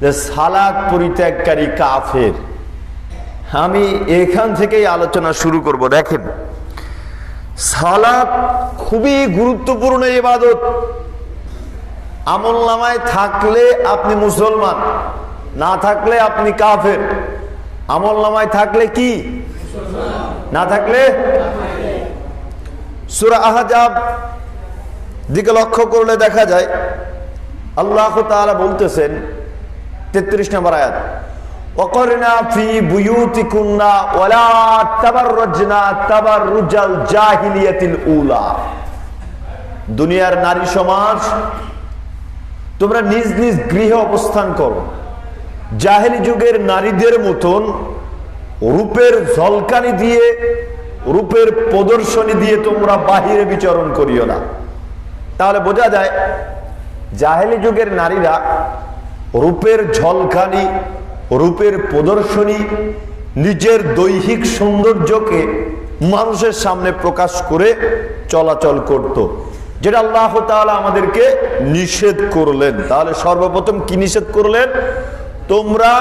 যে সালাদ পরিত্যাগকারী কাফের। আমি এখান থেকেই আলোচনা শুরু করব, দেখেন। সালাদ খুবই গুরুত্বপূর্ণ ইবাদত। আমল নামায় থাকলে আপনি মুসলমান, না থাকলে আপনি কাফের। আমল নামায় থাকলে কি? না থাকলে? সুরা আহাজাব দিকে লক্ষ্য করলে দেখা যায়, আল্লাহ তাআলা বলতেছেন তেত্রিশ নম্বর আয়াত। ফি জাহিলিয়াতিল উলা। দুনিয়ার নারী সমাজ, তোমরা নিজ নিজ গৃহে অবস্থান করো। জাহেলি যুগের নারীদের মতন রূপের ঝলকানি দিয়ে, রূপের প্রদর্শনী দিয়ে তোমরা বাহিরে বিচরণ করিও না। তাহলে বোঝা যায়, জাহেলি যুগের নারীরা রূপের ঝলকানি, রূপের প্রদর্শনী, নিজের দৈহিক সৌন্দর্যকে মানুষের সামনে প্রকাশ করে চলাচল করত। যেটা আল্লাহ আমাদেরকে নিষেধ করলেন। তাহলে সর্বপ্রথম কি নিষেধ করলেন? তোমরা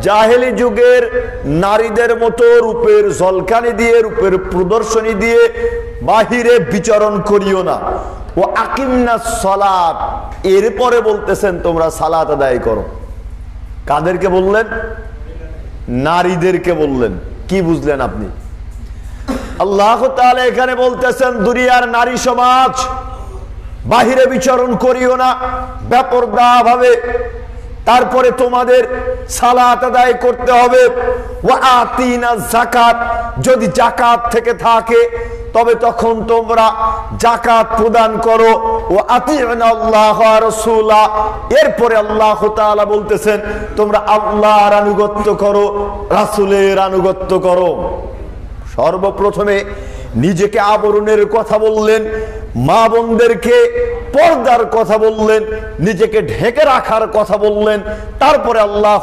জাহেলি যুগের নারীদের মতো রূপের ঝলকানি দিয়ে, রূপের প্রদর্শনী দিয়ে বাহিরে বিচরণ করিও না। ও আকিমনা সলাপ এরপরে বলতেছেন, তোমরা সালাত আদায় করো। কাদেরকে বললেন? নারীদেরকে বললেন। কি বুঝলেন আপনি? আল্লাহ এখানে বলতেছেন, দুনিয়ার নারী সমাজ, বাহিরে বিচরণ করিও না ব্যাপরদা ভাবে তারপরে তোমাদের সালাত আদায় করতে হবে। ওয়া আতিনা জাকাত যদি জাকাত থেকে থাকে তবে তখন তোমরা জাকাত প্রদান করো। ও আল্লাহ এরপরে আল্লাহ তালা বলতেছেন, তোমরা আল্লাহর আনুগত্য করো, রাসুলের আনুগত্য করো। সর্বপ্রথমে নিজেকে আবরণের কথা বললেন। মা বোনদেরকে পর্দার কথা বললেন, নিজেকে ঢেকে রাখার কথা বললেন, তারপরে আল্লাহ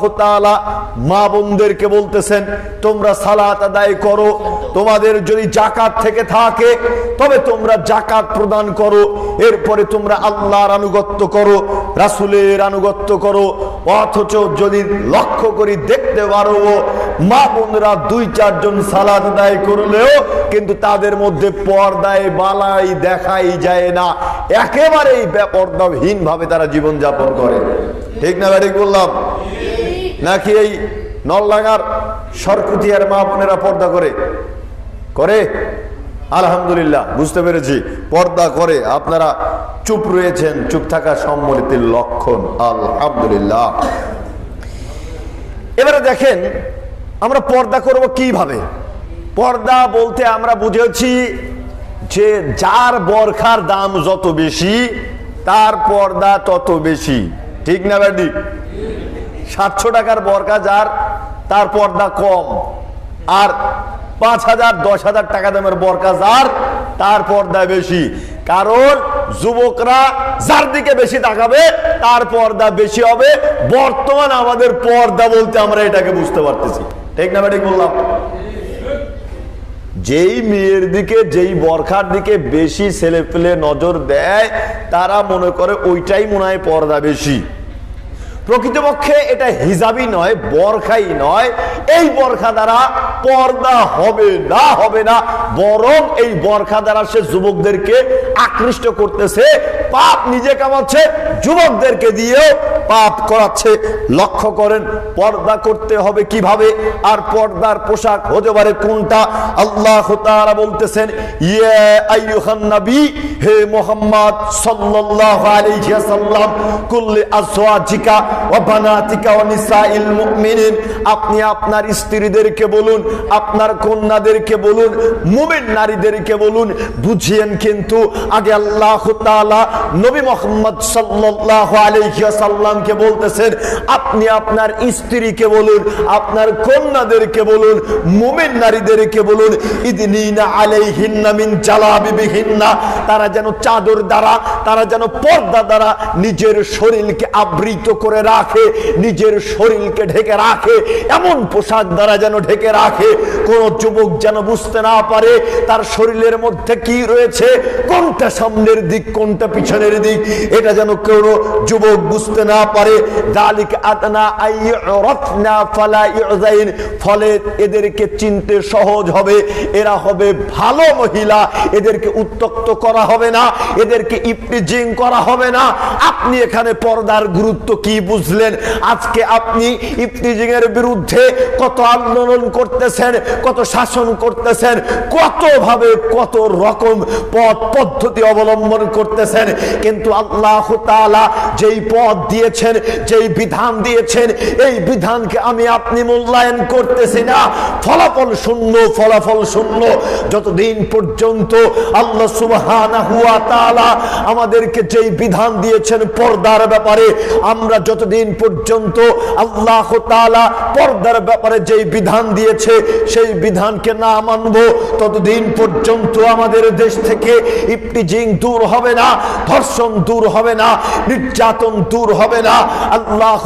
মা বোনদেরকে বলতেছেন, তোমরা সালাত আদায় করো, তোমাদের যদি জাকাত থেকে থাকে, তবে তোমরা জাকাত প্রদান করো, এরপরে তোমরা আল্লাহর আনুগত্য করো, রাসুলের আনুগত্য করো, অথচ যদি লক্ষ্য করি দেখতে পারো মা বোনরা দুই, চারজন সালাদ আদায় করলেও কিন্তু তাদের মধ্যে পর্দায় বালাই দেখাই যায় না। একেবারেই বেপর্দাহীন ভাবে তারা জীবন যাপন করে। ঠিক না ঠিক বললাম? নাকি এই নলডাঙ্গার সরকুতিয়ার মা বোনেরা পর্দা করে? করে? আলহামদুলিল্লাহ, বুঝতে পেরেছি। পর্দা করে। আপনারা চুপ রয়েছেন, চুপ থাকা সম্মতির লক্ষণ। আলহামদুলিল্লাহ। এবারে দেখেন আমরা পর্দা করব কীভাবে? পর্দা বলতে আমরা বুঝেছি যে যার বরখার দাম যত বেশি, তার পর্দা তত বেশি। ঠিক না ব্যাডি? সাতশো টাকার বরখা যার, তার পর্দা কম। আর পাঁচ হাজার, দশ হাজার টাকা দামের বরকা যার, তার পর্দা বেশি। কারণ যুবকরা যার দিকে বেশি তাকাবে, তার পর্দা বেশি হবে। বর্তমান আমাদের পর্দা বলতে আমরা এটাকে বুঝতে পারতেছি। ঠিক না ঠিক বললাম? যেই মেয়ের দিকে, যেই বরখার দিকে বেশি ছেলে পেলে নজর দেয়, তারা মনে করে ওইটাই মনে হয় পর্দা বেশি। প্রকৃতপক্ষে এটা হিজাবি নয়, বরখাই নয়। এই বরখা দ্বারা পর্দা হবে না হবে না। বরং এই বরখা দ্বারা সে যুবকদেরকে আকৃষ্ট করতেছে। পাপ নিজে কামাচ্ছে, যুবকদেরকে দিয়েও পাপ করাচ্ছে, লক্ষ্য করেন, পর্দা করতে হবে কীভাবে? আর পর্দার পোশাক হতে পারে কোনটা? আল্লাহ তাআলা বলতেছেন হে মুহাম্মদ কুল্লি মুমিনিন। আপনি আপনার স্ত্রীদেরকে বলুন, আপনার কন্যাদেরকে বলুন, মুমিন নারীদেরকে বলুন, বুঝিয়েন কিন্তু আগে আল্লাহ নবী মুহাম্মদ সাল্লাল্লাহু আলাইহি ওয়াসাল্লামকে বলতেছেন, আপনি আপনার স্ত্রীকে বলুন, আপনার কন্যাদেরকে বলুন, মুমিন নারীদেরকে বলুন, ইদনিনা আলাইহিন্না মিন জালাবিবিহিন্না, তারা যেন চাদর দ্বারা, তারা যেন পর্দা দ্বারা নিজের শরীরকে আবৃত করে রাখে, নিজের শরীরকে ঢেকে রাখে, এমন পোশাক দ্বারা যেন ঢেকে রাখে, কোন যুবক যেন বুঝতে না পারে তার শরীরের মধ্যে কি রয়েছে, কোনটা সামনের দিক, কোনটা পিছনের দিক, এটা যেন কোনো যুবক বুঝতে না পারে ফালা এদেরকে চিনতে সহজ হবে। এরা হবে ভালো মহিলা, এদেরকে উত্তক্ত করা হবে না, এদেরকে ইপটিজিং করা হবে না। আপনি এখানে পর্দার গুরুত্ব কি বুঝলেন? আজকে আপনি ইপটিজিং এর বিরুদ্ধে কত আন্দোলন করতেছেন, কত শাসন করতেছেন কত ভাবে কত রকম পথ পদ্ধতি অবলম্বন করতেছেন। কিন্তু আল্লাহ যেই পথ দিয়েছেন, যেই বিধান দিয়েছেন, এই বিধানকে আমি আপনি মূল্যায়ন করতেছি না। ফলাফল শূন্য ফলাফল শূন্য। যতদিন পর্যন্ত আল্লাহ তাআলা আমাদেরকে যেই বিধান দিয়েছেন পর্দার ব্যাপারে, আমরা যতদিন পর্যন্ত আল্লাহ তাআলা পর্দার ব্যাপারে যেই বিধান দিয়েছে, সেই বিধানকে না মানব, ততদিন পর্যন্ত আমাদের দেশ থেকে ইপটিজিং দূর হবে না, ধর্ষণ দূর হবে না, নির্যাতন দূর হবে না। আল্লাহ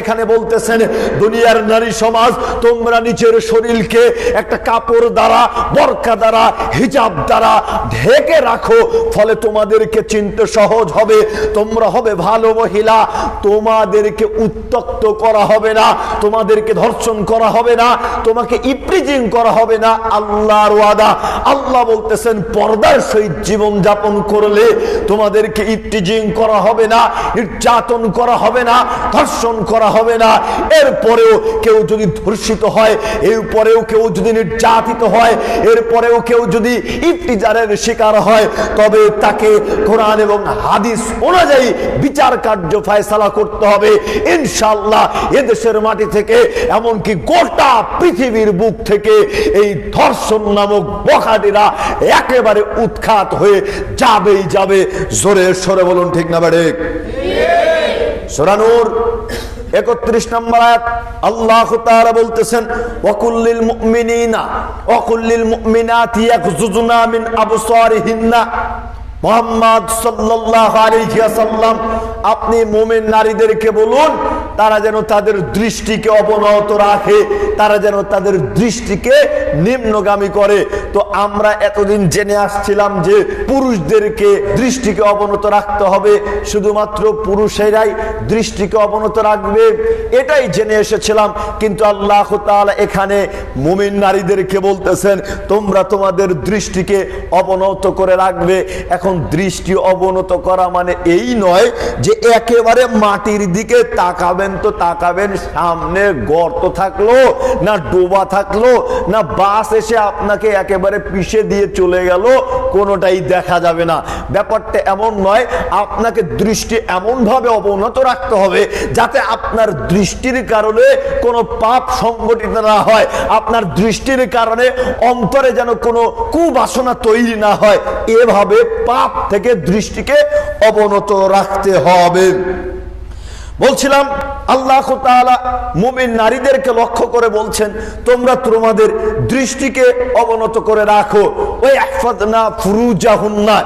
এখানে বলতেছেন, দুনিয়ার নারী সমাজ, তোমরা নিজের শরীরকে একটা কাপড় দ্বারা বরকা দ্বারা, হিজাব দ্বারা ঢেকে রাখো, ফলে তোমাদেরকে চিনতে সহজ হবে, তোমরা হবে ভালো মহিলা, তোমাদেরকে উত্তক্ত করা হবে না, তোমাদেরকে ধর্ষণ করা হবে না, তোমাকে ইপ্রিজিং করা হবে না, আল্লাহর ওয়াদা। আল্লাহ বলতেছেন, পর্দার সহিত জীবন যাপন করলে তোমাদেরকে ইপ্রিজিং করা হবে না, নির্যাতন করা হবে না, ধর্ষণ করা হবে না। এরপরেও কেউ যদি ধর্ষিত হয়, এরপরেও কেউ যদি নির্যাতিত হয়, এরপরেও কেউ যদি ইফতিজারের শিকার হয়, তবে তাকে কোরআন এবং হাদিস অনুযায়ী বিচার কার্য ফয়সালা করতে হবে। ইনশাল্লাহ এদেশের মাটি থেকে, এমনকি গোটা পৃথিবীর বুক থেকে এই ধর্ষণ নামক বখাটিরা একেবারে উৎখাত হয়ে যাবেই যাবে। জোরে সরে বলুন, ঠিক না, বেড়ে? সোরানুর একত্রিশ নম্বর আয়াত, আল্লাহ তাআলা বলতেছেন ওয়াকুল্লিল মুমিনিনা ওয়াকুল্লিল মুমিনাতি ইয়াগযুজুনা মিন আবসারিহিন্না। মোহাম্মদ সাল্লাল্লাহু আলাইহি ওয়াসাল্লাম, আপনি মুমিন নারীদেরকে বলুন তারা যেন তাদের দৃষ্টিকে অবনত রাখে, তারা যেন তাদের দৃষ্টিকে নিম্নগামী করে। তো আমরা এতদিন জেনে আসছিলাম যে পুরুষদেরকে দৃষ্টিকে অবনত রাখতে হবে, শুধুমাত্র পুরুষেরাই দৃষ্টিকে অবনত রাখবে, এটাই জেনে এসেছিলাম। কিন্তু আল্লাহ তাআলা এখানে মুমিন নারীদেরকে বলতেছেন, তোমরা তোমাদের দৃষ্টিকে অবনত করে রাখবে। এখন দৃষ্টি অবনত করা মানে এই নয় যে একেবারে মাটির দিকে তাকাবেন তো তাকাবেন, সামনে গর্ত থাকল, না ডোবা থাকল, না বাস এসে আপনাকে একেবারে পিষে দিয়ে চলে গেল, কোনোটাই দেখা যাবে না। ব্যাপারটা এমন নয়, আপনাকে দৃষ্টি এমন ভাবে অবনত রাখতে হবে যাতে আপনার দৃষ্টির কারণে কোনো পাপ সংগঠিত না হয়, আপনার দৃষ্টির কারণে অন্তরে যেন কোনো কুবাসনা তৈরি না হয়। এভাবে পাপ থেকে দৃষ্টিকে অবনত রাখতে হবে। বলছিলাম আল্লাহ মুমিন নারীদেরকে লক্ষ্য করে বলছেন, তোমরা তোমাদের দৃষ্টিকে অবনত করে রাখো। ওই না ফুরুজাহুন্না